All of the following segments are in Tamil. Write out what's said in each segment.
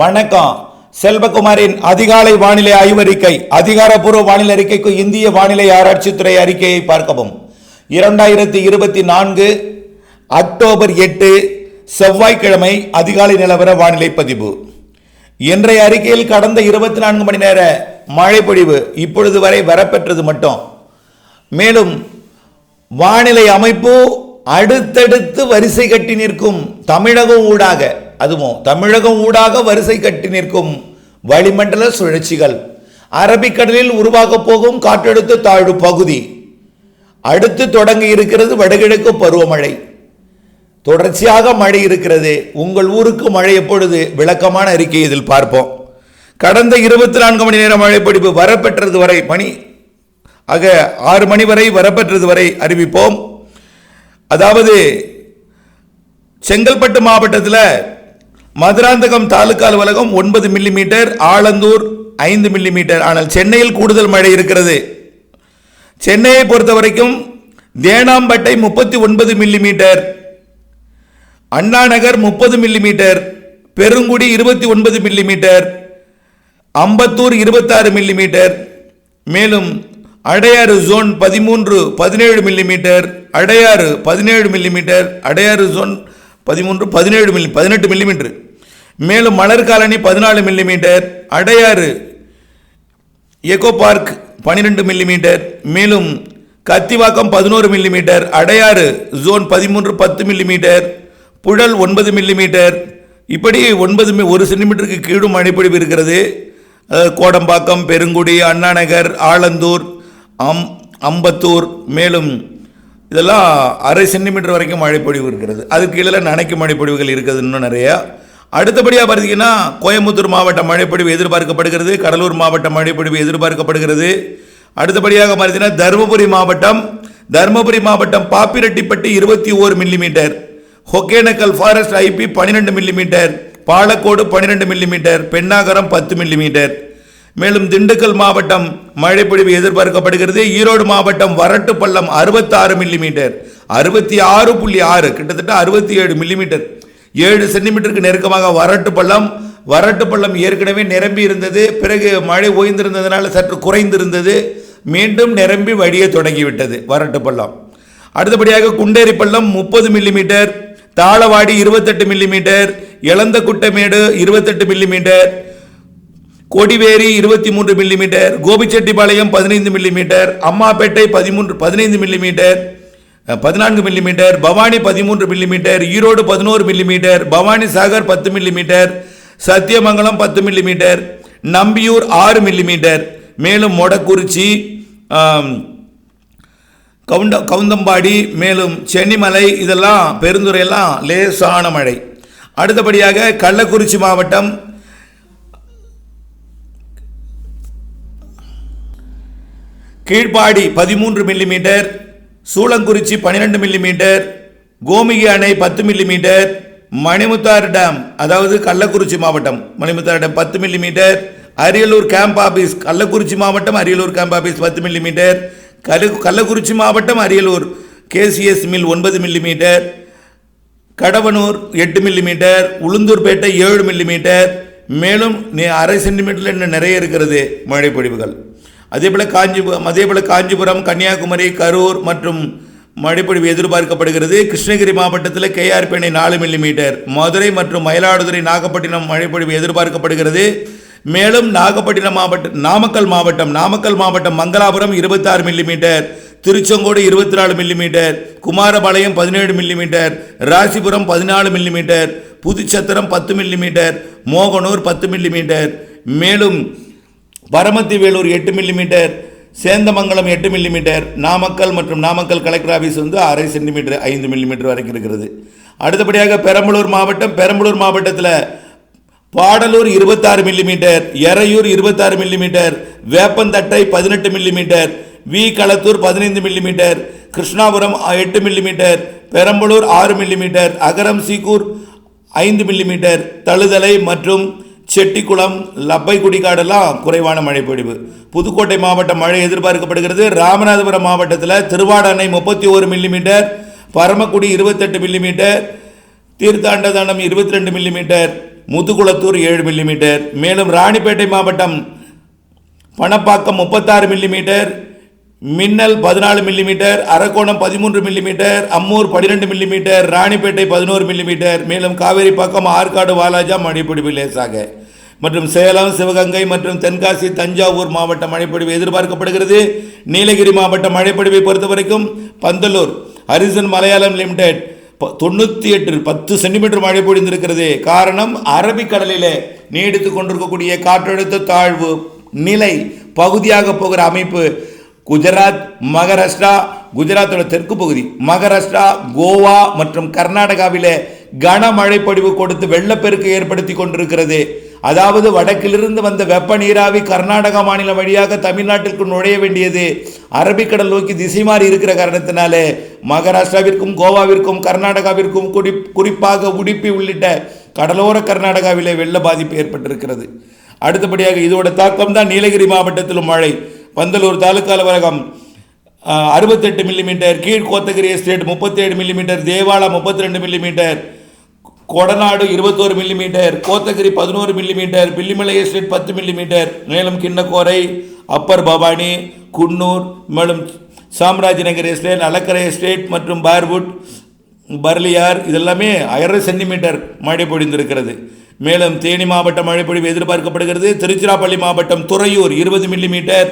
வணக்கம். செல்வகுமாரின் அதிகாலை வானிலை ஆய்வறிக்கை அதிகாரப்பூர்வ வானிலை அறிக்கைக்கு இந்திய வானிலை ஆராய்ச்சித்துறை அறிக்கையை பார்க்கவும். இரண்டாயிரத்தி இருபத்தி நான்கு அக்டோபர் எட்டு செவ்வாய்க்கிழமை அதிகாலை நிலவர வானிலை பதிவு. இன்றைய அறிக்கையில் கடந்த இருபத்தி நான்கு மணி நேர மழை பொழிவு இப்பொழுது வரை வரப்பெற்றது மட்டும். மேலும் வானிலை அமைப்பு அடுத்தடுத்து வரிசை கட்டி நிற்கும் தமிழகம் ஊடாக அதுவும் தமிழகம் ஊடாக வரிசை கட்டி நிற்கும் வளிமண்டல சுழற்சிகள். அரபிக்கடலில் உருவாகப் போகும் காற்றழுத்த தாழ்வு பகுதி. அடுத்து தொடங்கி இருக்கிறது வடகிழக்கு பருவமழை. தொடர்ச்சியாக மழை இருக்கிறது. உங்கள் ஊருக்கு மழை எப்பொழுது? விளக்கமான அறிக்கை இதில் பார்ப்போம். கடந்த இருபத்தி நான்கு மணி நேர மழைப்பிடிப்பு வரப்பெற்றது வரை மணி ஆக ஆறு மணி வரை வரப்பெற்றது வரை அறிவிப்போம். அதாவது செங்கல்பட்டு மாவட்டத்தில் மதுராந்தகம் தாலுகா அலுவலகம் ஒன்பது மில்லிமீட்டர் ஆலந்தூர் ஐந்து மில்லிமீட்டர் ஆனால் சென்னையில் கூடுதல் மழை இருக்கிறது. சென்னையை பொறுத்த வரைக்கும் தேனாம்பட்டை முப்பத்தி ஒன்பது மில்லிமீட்டர் மீட்டர் அண்ணாநகர் முப்பது மில்லிமீட்டர் பெருங்குடி இருபத்தி ஒன்பது மில்லிமீட்டர் அம்பத்தூர் இருபத்தாறு மில்லிமீட்டர் மேலும் அடையாறு ஜோன் பதிமூன்று பதினேழு மில்லிமீட்டர் அடையாறு பதினேழு மில்லிமீட்டர் அடையாறு ஜோன் பதிமூன்று பதினேழு மில்லி பதினெட்டு மில்லிமீட்டர் மேலும் மலர் காலனி பதினாலு மில்லிமீட்டர் அடையாறு எக்கோ பார்க் பன்னிரெண்டு மில்லிமீட்டர் மேலும் கத்திவாக்கம் பதினோரு மில்லிமீட்டர் அடையாறு ஜோன் பதிமூன்று பத்து மில்லிமீட்டர் புழல் ஒன்பது மில்லிமீட்டர் இப்படி ஒன்பது மி- ஒரு சென்டிமீட்டருக்கு கீழும் மழைப்பொழிவு இருக்கிறது. கோடம்பாக்கம் பெருங்குடி அண்ணாநகர் ஆலந்தூர் அம் அம்பத்தூர். மேலும் இதெல்லாம் அரை சென்டிமீட்டர் வரைக்கும் மழைப்பொழிவு இருக்கிறது. அதுக்கு கீழே நனைக்கும் மழைப்பொழிவுகள் இருக்குது இன்னும் நிறையா. அடுத்தபடியாக பார்த்தீங்கன்னா கோயம்புத்தூர் மாவட்ட மழைப்பொழிவு எதிர்பார்க்கப்படுகிறது கடலூர் மாவட்ட மழைப்பொழிவு எதிர்பார்க்கப்படுகிறது. அடுத்தபடியாக பார்த்தீங்கன்னா தருமபுரி மாவட்டம் தருமபுரி மாவட்டம் பாப்பிரெட்டிப்பட்டி இருபத்தி ஓரு மில்லிமீட்டர் ஒகேனக்கல் ஃபாரஸ்ட் ஐபி பன்னிரெண்டு மில்லிமீட்டர் பாலக்கோடு பன்னிரெண்டு மில்லிமீட்டர் பெண்ணாகரம் பத்து மில்லிமீட்டர். மேலும் திண்டுக்கல் மாவட்டம் மழைப்பொழிவு எதிர்பார்க்கப்படுகிறது. ஈரோடு மாவட்டம் வரட்டுப்பள்ளம் அறுபத்தாறு மில்லிமீட்டர் அறுபத்தி ஆறு புள்ளி ஆறு கிட்டத்தட்ட அறுபத்தி ஏழு மில்லிமீட்டர். ஏழு சென்டிமீட்டருக்கு நெருக்கமாக வரட்டுப்பள்ளம் வரட்டுப்பள்ளம் ஏற்கனவே நிரம்பி இருந்தது. பிறகு மழை ஓய்ந்திருந்ததுனால சற்று குறைந்திருந்தது. மீண்டும் நிரம்பி வழிய தொடங்கிவிட்டது வரட்டுப்பள்ளம் அடுத்தபடியாக குண்டேரிப்பள்ளம் முப்பது மில்லிமீட்டர் தாளவாடி இருபத்தெட்டு மில்லிமீட்டர் இளந்தக்குட்டமேடு இருபத்தெட்டு மில்லிமீட்டர் கொடிவேரி இருபத்தி மூன்று மில்லிமீட்டர் கோபிச்செட்டிப்பாளையம் பதினைந்து மில்லிமீட்டர் அம்மாப்பேட்டை பதிமூன்று பதினைந்து மில்லிமீட்டர் பதினான்கு மில்லிமீட்டர் பவானி பதிமூன்று மில்லிமீட்டர் ஈரோடு பதினோரு மில்லிமீட்டர் பவானி சாகர் பத்து மில்லிமீட்டர் சத்தியமங்கலம் பத்து மில்லிமீட்டர் நம்பியூர் ஆறு மில்லிமீட்டர் மேலும் மொடக்குறிச்சி கவுண்ட கவுந்தம்பாடி மேலும் சென்னிமலை இதெல்லாம் பெருந்துறையெல்லாம் லேசான மழை. அடுத்தபடியாக கள்ளக்குறிச்சி மாவட்டம் கீழ்ப்பாடி பதிமூன்று மில்லிமீட்டர் சூளங்குறிச்சி பன்னிரெண்டு மில்லிமீட்டர் கோமிகி அணை பத்து மில்லிமீட்டர் மணிமுத்தாறு டேம் அதாவது கள்ளக்குறிச்சி மாவட்டம் மணிமுத்தாறு டேம் பத்து millimetre Ariyalur camp office Kallakurichi மாவட்டம் அரியலூர் கேம்ப் ஆஃபீஸ் பத்து மில்லிமீட்டர் கரு கள்ளக்குறிச்சி மாவட்டம் அரியலூர் கேசிஎஸ் மில் ஒன்பது மில்லிமீட்டர் கடவனூர் எட்டு மில்லிமீட்டர் உளுந்தூர்பேட்டை ஏழு மில்லிமீட்டர் மேலும் அரை சென்டிமீட்டரில் இன்னும் நிறைய இருக்கிறது மழை பொழிவுகள் அதேபோல் காஞ்சிபுரம் அதேபோல் காஞ்சிபுரம் கன்னியாகுமரி கரூர் மற்றும் மழைப்பொழிவு எதிர்பார்க்கப்படுகிறது. கிருஷ்ணகிரி மாவட்டத்தில் கேஆர்பேணை நாலு மில்லிமீட்டர் மதுரை மற்றும் மயிலாடுதுறை நாகப்பட்டினம் மழைப்பொழிவு எதிர்பார்க்கப்படுகிறது. மேலும் நாகப்பட்டினம் மாவட்டம் நாமக்கல் மாவட்டம் நாமக்கல் மாவட்டம் மங்களாபுரம் இருபத்தாறு மில்லிமீட்டர் திருச்செங்கோடு இருபத்தி நாலு மில்லிமீட்டர் குமாரபாளையம் பதினேழு மில்லிமீட்டர் ராசிபுரம் பதினாலு மில்லிமீட்டர் புதுச்சத்திரம் பத்து மில்லிமீட்டர் மோகனூர் பத்து மில்லிமீட்டர். மேலும் பரமத்தி வேலூர் எட்டு மில்லிமீட்டர் சேந்தமங்கலம் எட்டு மில்லிமீட்டர் நாமக்கல் மற்றும் நாமக்கல் கலெக்டர் ஆஃபீஸ் வந்து அரை சென்டிமீட்டர் ஐந்து மில்லிமீட்டர் வரைக்கும் இருக்கிறது. அடுத்தபடியாக பெரம்பலூர் மாவட்டம் பெரம்பலூர் மாவட்டத்தில் பாடலூர் இருபத்தாறு மில்லிமீட்டர் எறையூர் இருபத்தாறு மில்லிமீட்டர் வேப்பந்தட்டை பதினெட்டு மில்லிமீட்டர் வி களத்தூர் பதினைந்து மில்லிமீட்டர் கிருஷ்ணாபுரம் எட்டு மில்லிமீட்டர் பெரம்பலூர் ஆறு மில்லிமீட்டர் அகரம் சீக்கூர் ஐந்து மில்லிமீட்டர் தழுதலை மற்றும் செட்டிக்குளம் லப்பை குடிக்காடெல்லாம் குறைவான மழை பொழிவு. புதுக்கோட்டை மாவட்டம் மழை எதிர்பார்க்கப்படுகிறது. ராமநாதபுரம் மாவட்டத்தில் திருவாடானை முப்பத்தி ஒரு மில்லிமீட்டர் பரமக்குடி இருபத்தெட்டு மில்லிமீட்டர் தீர்த்தாண்டதானம் இருபத்தி ரெண்டு மில்லிமீட்டர் முதுகுளத்தூர் ஏழு மில்லிமீட்டர் மேலும் ராணிப்பேட்டை மாவட்டம் பணப்பாக்கம் முப்பத்தாறு மில்லிமீட்டர் மின்னல் பதினாலு மில்லிமீட்டர் அரக்கோணம் பதிமூன்று மில்லிமீட்டர் அம்மூர் பன்னிரெண்டு மில்லிமீட்டர் ராணிப்பேட்டை பதினோரு மில்லிமீட்டர் மேலும் காவேரிப்பாக்கம் ஆற்காடு வாலாஜா மழைப்பிடிப்பு லேசாக. மற்றும் சேலம் சிவகங்கை மற்றும் தென்காசி தஞ்சாவூர் மாவட்ட மழைப்பொழிவு எதிர்பார்க்கப்படுகிறது. நீலகிரி மாவட்ட மழைப்பொழிவை பொறுத்தவரைக்கும் பந்தலூர் ஹரிசன் மலையாளம் லிமிடெட் தொண்ணூற்றி எட்டு பத்து சென்டிமீட்டர் மழை பொழிந்திருக்கிறது. காரணம் அரபிக்கடலிலே நீடித்து கொண்டிருக்கக்கூடிய காற்றழுத்த தாழ்வு நிலை பகுதியாக போகிற அமைப்பு குஜராத் மகாராஷ்டிரா குஜராத்தோட தெற்கு பகுதி மகாராஷ்டிரா கோவா மற்றும் கர்நாடகாவில் கனமழை பொழிவு கொடுத்து வெள்ளப்பெருக்கு ஏற்படுத்தி கொண்டிருக்கிறது. அதாவது வடக்கிலிருந்து வந்த வெப்ப நீராவி கர்நாடகா மாநிலம் வழியாக தமிழ்நாட்டிற்கு நுழைய வேண்டியது அரபிக்கடல் நோக்கி திசை மாறி இருக்கிற காரணத்தினாலே மகாராஷ்டிராவிற்கும் கோவாவிற்கும் கர்நாடகாவிற்கும் குறி குறிப்பாக உடுப்பி உள்ளிட்ட கடலோர கர்நாடகாவிலே வெள்ள பாதிப்பு ஏற்பட்டிருக்கிறது. அடுத்தபடியாக இதோட தாக்கம் தான் நீலகிரி மாவட்டத்திலும் மழை. பந்தலூர் தாலுக்கா அலுவலகம் அறுபத்தெட்டு மில்லிமீட்டர் கீழ்கோத்தகிரி எஸ்டேட் முப்பத்தேழு மில்லிமீட்டர் தேவாலா முப்பத்தி ரெண்டு மில்லிமீட்டர் கொடநாடு இருபத்தோரு மில்லிமீட்டர் கோத்தகிரி பதினோரு மில்லிமீட்டர் பில்லிமலை எஸ்டேட் பத்து மில்லிமீட்டர் மேலும் கிண்ணக்கோரை அப்பர் பவானி குன்னூர் மேலும் சாம்ராஜ் நகர் எஸ்டேட் அலக்கரை எஸ்டேட் மற்றும் பார்வுட் பர்லியார் இதெல்லாமே ஆயிரம் சென்டிமீட்டர் மழை பொழிந்திருக்கிறது. மேலும் தேனி மாவட்ட மழைப்பொழிவு எதிர்பார்க்கப்படுகிறது. திருச்சிராப்பள்ளி மாவட்டம் துறையூர் இருபது மில்லிமீட்டர்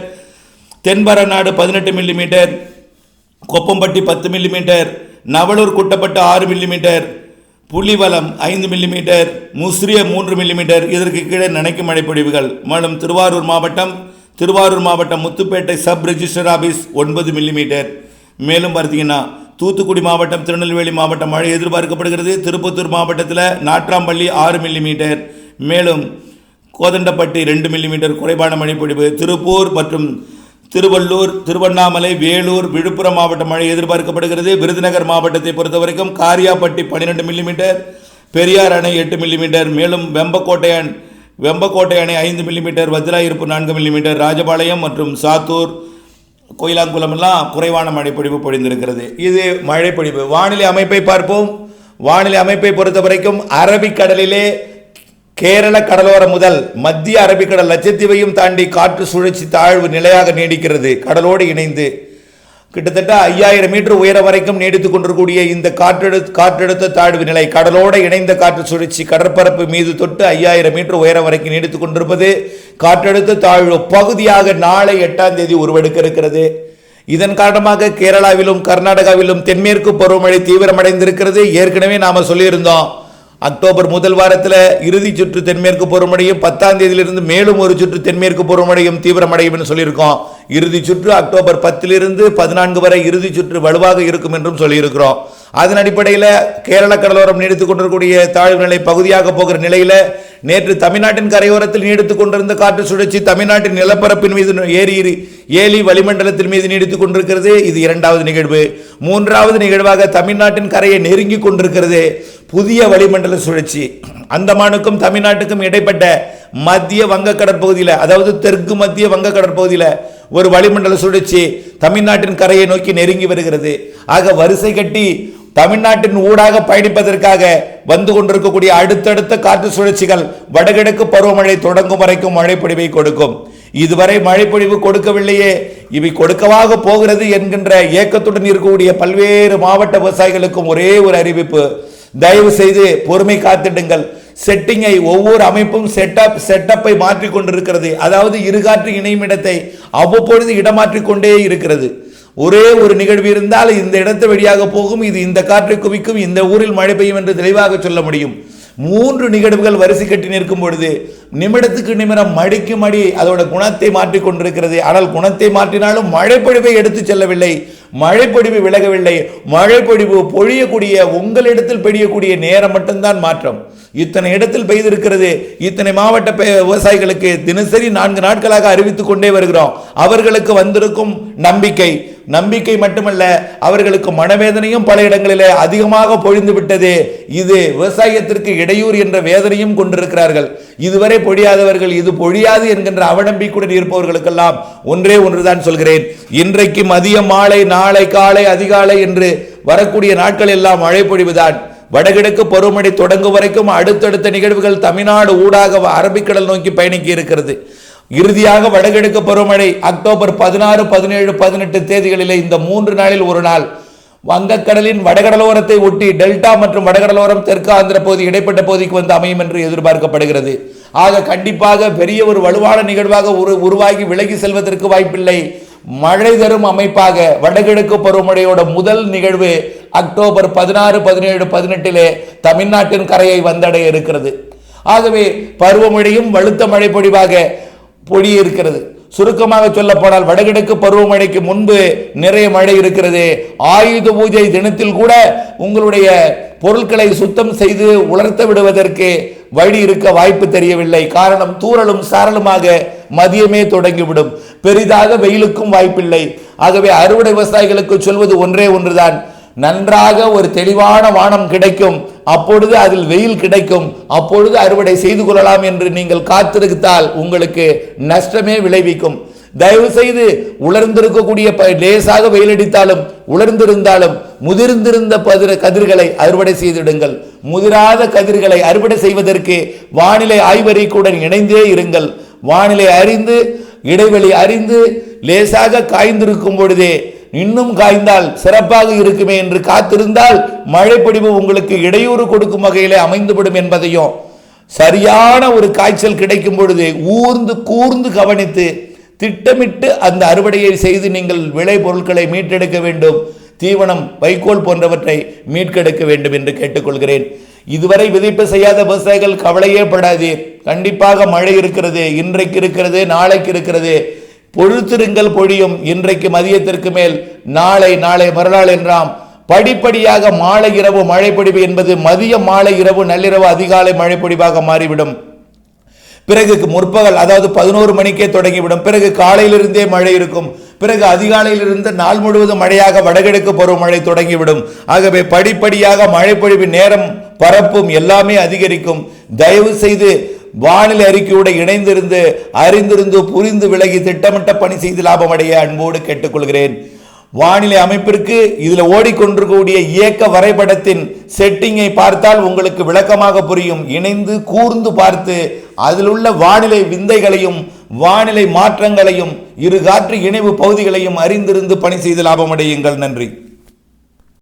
தென்பரநாடு பதினெட்டு மில்லிமீட்டர் கொப்பம்பட்டி பத்து மில்லிமீட்டர் நவலூர் குட்டப்பட்டு ஆறு மில்லிமீட்டர் புலிவலம் ஐந்து மில்லிமீட்டர் முஸ்ரிய மூன்று மில்லிமீட்டர் இதற்கு கீழே நனைக்கும் மழைப்பொழிவுகள் மேலும் திருவாரூர் மாவட்டம் திருவாரூர் மாவட்டம் முத்துப்பேட்டை சப் ரிஜிஸ்டர் ஆபீஸ் ஒன்பது மில்லிமீட்டர் மேலும் பார்த்தீங்கன்னா தூத்துக்குடி மாவட்டம் திருநெல்வேலி மாவட்டம் மழை எதிர்பார்க்கப்படுகிறது. திருப்பத்தூர் மாவட்டத்தில் நாற்றாம்பள்ளி ஆறு மில்லிமீட்டர் மேலும் கோதண்டப்பட்டி ரெண்டு மில்லிமீட்டர் குறைபான மழைப்பொழிவு. திருப்பூர் மற்றும் திருவள்ளூர் திருவண்ணாமலை வேலூர் விழுப்புரம் மாவட்ட மழை எதிர்பார்க்கப்படுகிறது. விருதுநகர் மாவட்டத்தை பொறுத்தவரைக்கும் காரியாப்பட்டி பன்னிரெண்டு மில்லிமீட்டர் பெரியார் அணை எட்டு மில்லிமீட்டர் மேலும் வெம்பக்கோட்டை வெம்பக்கோட்டை அணை ஐந்து மில்லிமீட்டர் வஜ்ராயிருப்பு நான்கு மில்லிமீட்டர் ராஜபாளையம் மற்றும் சாத்தூர் கோயிலாங்குளம் எல்லாம் குறைவான மழைப்பொழிவு பொழிந்திருக்கிறது. இது மழைப்பொழிவு வானிலை அமைப்பை பார்ப்போம். வானிலை அமைப்பை பொறுத்தவரைக்கும் அரபிக்கடலிலே கேரள கடலோரம் முதல் மத்திய அரபிக்கடல் லட்சத்தீவையும் தாண்டி காற்று சுழற்சி தாழ்வு நிலையாக நீடிக்கிறது. கடலோடு இணைந்து கிட்டத்தட்ட ஐயாயிரம் மீட்டர் உயரம் வரைக்கும் நீடித்துக் கொண்டிருக்கூடிய இந்த காற்றெடு காற்றழுத்த தாழ்வு நிலை கடலோடு இணைந்த காற்று சுழற்சி கடற்பரப்பு மீது தொட்டு ஐயாயிரம் மீட்டர் உயரம் வரைக்கும் நீடித்துக் கொண்டிருப்பது காற்றழுத்த தாழ்வு பகுதியாக நாளை எட்டாம் தேதி உருவெடுக்க இருக்கிறது இதன் காரணமாக கேரளாவிலும் கர்நாடகாவிலும் தென்மேற்கு பருவமழை தீவிரமடைந்திருக்கிறது. ஏற்கனவே நாம சொல்லியிருந்தோம் அக்டோபர் முதல் வாரத்தில் இறுதி சுற்று தென்மேற்கு பருவமடையும் பத்தாம் தேதியிலிருந்து மேலும் ஒரு சுற்று தென்மேற்கு பருவமடையும் தீவிரமடையும் சொல்லியிருக்கோம். இறுதி சுற்று அக்டோபர் பத்திலிருந்து பதினான்கு வரை இறுதி சுற்று வலுவாக இருக்கும் என்றும் சொல்லியிருக்கிறோம். அதன் அடிப்படையில் கேரள கடலோரம் நீடித்துக் கொண்டிருக்கூடிய தாழ்வு நிலை பகுதியாக போகிற நிலையில் நேற்று தமிழ்நாட்டின் கரையோரத்தில் நீடித்துக் கொண்டிருந்த காற்று சுழற்சி தமிழ்நாட்டின் நிலப்பரப்பின் மீது ஏறி ஏலி வளிமண்டலத்தின் மீது நீடித்துக் கொண்டிருக்கிறது. இது இரண்டாவது நிகழ்வு. மூன்றாவது நிகழ்வாக தமிழ்நாட்டின் கரையை நெருங்கி கொண்டிருக்கிறது. புதிய வளிமண்டல சுழற்சி. அந்தமானுக்கும் தமிழ்நாட்டுக்கும் இடைப்பட்ட மத்திய வங்க கடற்பகுதியில் அதாவது தெற்கு மத்திய வங்க கடற்பகுதியில் ஒரு வளிமண்டல சுழற்சி தமிழ்நாட்டின் கரையை நோக்கி நெருங்கி வருகிறது. ஆக வரிசை கட்டி தமிழ்நாட்டின் ஊடாக பயணிப்பதற்காக வந்து கொண்டிருக்கக்கூடிய அடுத்தடுத்த காற்று சுழற்சிகள் வடகிழக்கு பருவமழை தொடங்கும் வரைக்கும் மழைப்பொழிவை கொடுக்கும். இதுவரை மழைப்பொழிவு கொடுக்கவில்லையே. இவை கொடுக்கவாக போகிறது என்கின்ற ஏக்கத்துடன் இருக்கக்கூடிய பல்வேறு மாவட்ட விவசாயிகளுக்கும் ஒரே ஒரு அறிவிப்பு. தயவு செய்து பொறுமை காத்திடுங்கள். செட்டிங்கை ஒவ்வொரு அமைப்பும் செட்டப் செட்டப்பை மாற்றிக் கொண்டிருக்கிறது அதாவது இருகாற்று இணையும் இடத்தை அவ்வப்பொழுது இடமாற்றிக் கொண்டே இருக்கிறது. ஒரே ஒரு நிகழ்வு இருந்தால் இந்த இடத்து வழியாக போகும் இது இந்த காற்றை குவிக்கும் இந்த ஊரில் மழை பெய்யும் என்று தெளிவாக சொல்ல முடியும். மூன்று நிகழ்வுகள் வரிசை கட்டி நிற்கும் பொழுது நிமிடத்துக்கு நிமிடம் மடிக்கு மடி அதோட குணத்தை மாற்றி கொண்டிருக்கிறது. ஆனால் குணத்தை மாற்றினாலும் மழைப்பொழிவை எடுத்துச் செல்லவில்லை. மழைப்பொழிவு விலகவில்லை. மழைப்பொழிவு பொழியக்கூடிய உங்களிடத்தில் பெய்யக்கூடிய நேரம் மட்டும்தான் மாற்றம். இத்தனை இடத்தில் பெய்திருக்கிறது. இத்தனை மாவட்ட பெ- விவசாயிகளுக்கு தினசரி நான்கு நாட்களாக அறிவித்துக் கொண்டே வருகிறோம். அவர்களுக்கு வந்திருக்கும் நம்பிக்கை நம்பிக்கை மட்டுமல்ல அவர்களுக்கு மனவேதனையும் பல இடங்களிலே அதிகமாக பொழிந்து விட்டது. இது விவசாயத்திற்கு இடையூறு என்ற வேதனையும் கொண்டிருக்கிறார்கள். இதுவரை பொழியாதவர்கள் இது பொழியாது என்கின்ற அவநம்பிக்கையுடன் இருப்பவர்களுக்கெல்லாம் ஒன்றே ஒன்றுதான் சொல்கிறேன். இன்றைக்கு மதியம் மாலை நாளை காலை அதிகாலை என்று வரக்கூடிய நாட்கள் எல்லாம் மழை பொழிவுதான் வடகிழக்கு பருவமழை தொடங்கும் வரைக்கும் அடுத்தடுத்த நிகழ்வுகள் தமிழ்நாடு ஊடாக அரபிக்கடல் நோக்கி பயணிக்க இருக்கிறது. இறுதியாக வடகிழக்கு பருவமழை அக்டோபர் பதினாறு பதினேழு பதினெட்டு தேதிகளிலே இந்த மூன்று நாளில் ஒரு நாள். வங்கக்கடலின் வடகடலோரத்தை ஒட்டி டெல்டா மற்றும் வடகடலோரம் தெற்கு ஆந்திர பகுதி இடைப்பட்ட பகுதிக்கு வந்து அமையும் என்று எதிர்பார்க்கப்படுகிறது. ஆக கண்டிப்பாக பெரிய ஒரு வலுவான நிகழ்வாக உரு உருவாகி விலகி செல்வதற்கு வாய்ப்பில்லை. மழை தரும் அமைப்பாக வடகிழக்கு பருவமழையோட முதல் நிகழ்வு அக்டோபர் பதினாறு பதினேழு பதினெட்டிலே தமிழ்நாட்டின் கரையை வந்தடைய இருக்கிறது. ஆகவே பருவமழையும் வலுத்த மழை பொழிவாக பொழியிருக்கிறது. சுருக்கமாக சொல்ல போனால் வடகிழக்கு பருவமழைக்கு முன்பு நிறைய மழை இருக்கிறது. ஆயுத பூஜை தினத்தில் கூட உங்களுடைய பொருட்களை சுத்தம் செய்து உலர்த்த விடுவதற்கு வழி இருக்க வாய்ப்பு தெரியவில்லை. காரணம் தூறலும் சாரலுமாக மதியமே தொடங்கிவிடும். பெரிதாக வெயிலுக்கும் வாய்ப்பில்லை. ஆகவே அறுவடை விவசாயிகளுக்கு சொல்வது ஒன்றே ஒன்றுதான். நன்றாக ஒரு தெளிவான வானம் கிடைக்கும். அப்பொழுது அதில் வெயில் கிடைக்கும். அப்பொழுது அறுவடை செய்து கொள்ளலாம் என்று நீங்கள் காத்திருந்தால் உங்களுக்கு நஷ்டமே விளைவிக்கும். தயவு செய்து உலர்ந்திருக்கக்கூடிய ப- லேசாக வெயிலடித்தாலும் உலர்ந்திருந்தாலும் முதிர்ந்திருந்த பதிர கதிர்களை அறுவடை செய்திடுங்கள். முதிராத கதிர்களை அறுவடை செய்வதற்கு வானிலை ஆய்வறிக்கையுடன் இணைந்தே இருங்கள். வானிலை அறிந்து இடைவெளி அறிந்து லேசாக காய்ந்திருக்கும் பொழுதே இன்னும் காய்ந்தால் சிறப்பாக இருக்குமே என்று காத்திருந்தால் மழைப்பொடிவு உங்களுக்கு இடையூறு கொடுக்கும் வகையிலே அமைந்துவிடும் என்பதையும் சரியான ஒரு காய்ச்சல் கிடைக்கும் பொழுது ஊர்ந்து கூர்ந்து கவனித்து திட்டமிட்டு அந்த அறுவடையை செய்து நீங்கள் விளை பொருட்களை மீட்டெடுக்க வேண்டும் தீவனம் வைக்கோல் போன்றவற்றை மீட்கெடுக்க வேண்டும் என்று கேட்டுக்கொள்கிறேன். இதுவரை விதிப்பு செய்யாத விவசாயிகள் கவலையே படாதீர். கண்டிப்பாக மழை இருக்கிறது இன்றைக்கு இருக்கிறது நாளைக்கு இருக்கிறது. பொழுத்திருங்கள் பொழியும் இன்றைக்கு மதியத்திற்கு மேல் நாளை நாளை மறுநாள் என்றாம். படிப்படியாக மாலை இரவு மழைப்பொழிவு என்பது மதிய மாலை இரவு நள்ளிரவு அதிகாலை மழைப்பொழிவாக மாறிவிடும். பிறகு முற்பகல் அதாவது பதினோரு மணிக்கே தொடங்கிவிடும். பிறகு காலையிலிருந்தே மழை இருக்கும். பிறகு அதிகாலையிலிருந்து நாள் முழுவதும் மழையாக வடகிழக்கு பருவமழை தொடங்கிவிடும். ஆகவே படிப்படியாக மழைப்பொழிவு நேரம் பரப்பும் எல்லாமே அதிகரிக்கும். தயவு செய்து வானிலை அறிக்கையோடு இணைந்திருந்து அறிந்திருந்து புரிந்து விலகி திட்டமிட்ட பணி செய்து லாபம் அடைய அன்போடு கேட்டுக்கொள்கிறேன். வானிலை அமைப்பிற்கு இதுல ஓடிக்கொண்டிருக்கக்கூடிய இயக்க வரைபடத்தின் செட்டிங்கை பார்த்தால் உங்களுக்கு விளக்கமாக புரியும். இணைந்து கூர்ந்து பார்த்து அதில் உள்ள வானிலை விந்தைகளையும் வானிலை மாற்றங்களையும் இரு காற்று இணைவு பகுதிகளையும் அறிந்திருந்து பணி செய்து லாபமடையுங்கள். நன்றி.